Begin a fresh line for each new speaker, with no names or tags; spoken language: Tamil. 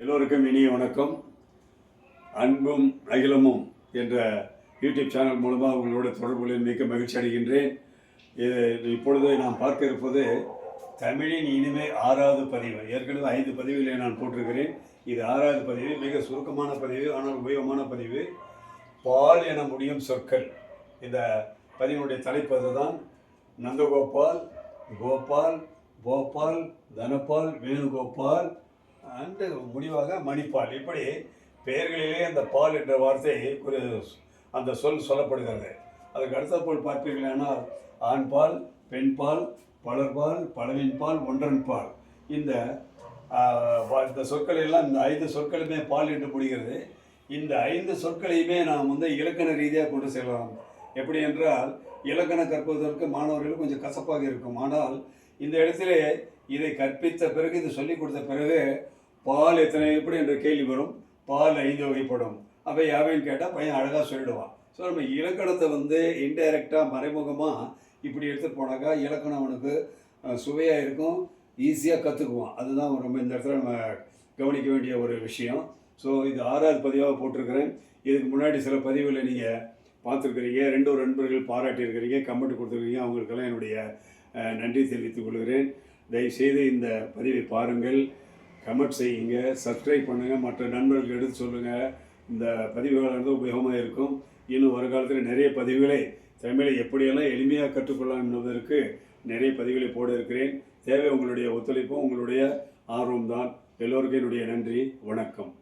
எல்லோருக்கும் இனிய வணக்கம். அன்பும் அகிலமும் என்ற யூடியூப் சேனல் மூலமாக உங்களோட தொடர்புகளில் மிக்க மகிழ்ச்சி அடைகின்றேன். இது இப்பொழுது நான் பார்க்க இருப்பது தமிழின் இனிமே ஆறாவது பதிவு. ஏற்கனவே ஐந்து பதிவுகளை நான் போட்டிருக்கிறேன். இது ஆறாவது பதிவு மிக சுருக்கமான பதிவு ஆனால் உபயோகமான பதிவு. பால் என முடியும் சொற்கள். இந்த பதிவினுடைய தலைப்பு அதுதான். நந்தகோபால் கோபால் கோபால் தனபால் வேணுகோபால் அண்டு முடிவாக மணிப்பால். இப்படி பெயர்களிலே அந்த பால் என்ற வார்த்தை ஒரு அந்த சொல் சொல்லப்படுகிறது. அதுக்கு அடுத்த போல் பார்ப்பீர்களானால் ஆண்பால் பெண்பால் பலர்பால் பலவின்பால் பால் ஒன்றன் பால். இந்த இந்த சொற்கள் எல்லாம் இந்த ஐந்து சொற்களுமே பால் என்று முடிகிறது. இந்த ஐந்து சொற்களையுமே நாம் வந்து இலக்கண ரீதியாக கொண்டு செல்லலாம். எப்படி என்றால் இலக்கண கற்பதற்கு மாணவர்கள் கொஞ்சம் கசப்பாக இருக்கும். ஆனால் இந்த இடத்துல இதை கற்பித்த பிறகு இது சொல்லிக் கொடுத்த பிறகு பால் எத்தனை எப்படி என்ற கேள்வி வரும். பால் ஐந்து வகைப்படும். அப்போ யாவைன்னு கேட்டால் பையன் அழகாக சொல்லிடுவான். ஸோ நம்ம இலக்கணத்தை வந்து இன்டைரக்டாக மறைமுகமாக இப்படி எடுத்துகிட்டு போனாக்கா இலக்கணம் அவனுக்கு சுவையாக இருக்கும் ஈஸியாக கற்றுக்குவான் அதுதான் ரொம்ப இந்த இடத்துல நம்ம கவனிக்க வேண்டிய ஒரு விஷயம். ஸோ இது ஆறாவது பதிவாக போட்டிருக்கிறேன். இதுக்கு முன்னாடி சில பதிவுகளை நீங்கள் பார்த்துருக்குறீங்க. ரெண்டு ஒரு நண்பர்கள் பாராட்டியிருக்கிறீங்க கமெண்ட் கொடுத்துருக்கீங்க அவங்களுக்கெல்லாம் என்னுடைய நன்றி தெரிவித்துக் கொள்கிறேன். தயவுசெய்து இந்த பதிவை பாருங்கள். கமெண்ட் செய்யுங்க சப்ஸ்கிரைப் பண்ணுங்கள் மற்ற நண்பர்களுக்கு எடுத்து சொல்லுங்கள் இந்த பதிவுகள் வந்து உபயோகமாக இருக்கும். இன்னும் வருங்காலத்தில் நிறைய பதிவுகளை தமிழை எப்படியெல்லாம் எளிமையாக கற்றுக்கொள்ளலாம் என்பதற்கு நிறைய பதிவுகளை போட இருக்கிறேன் தேவை உங்களுடைய ஒத்துழைப்பும் உங்களுடைய ஆர்வம்தான். எல்லோருக்கும் என்னுடைய நன்றி வணக்கம்.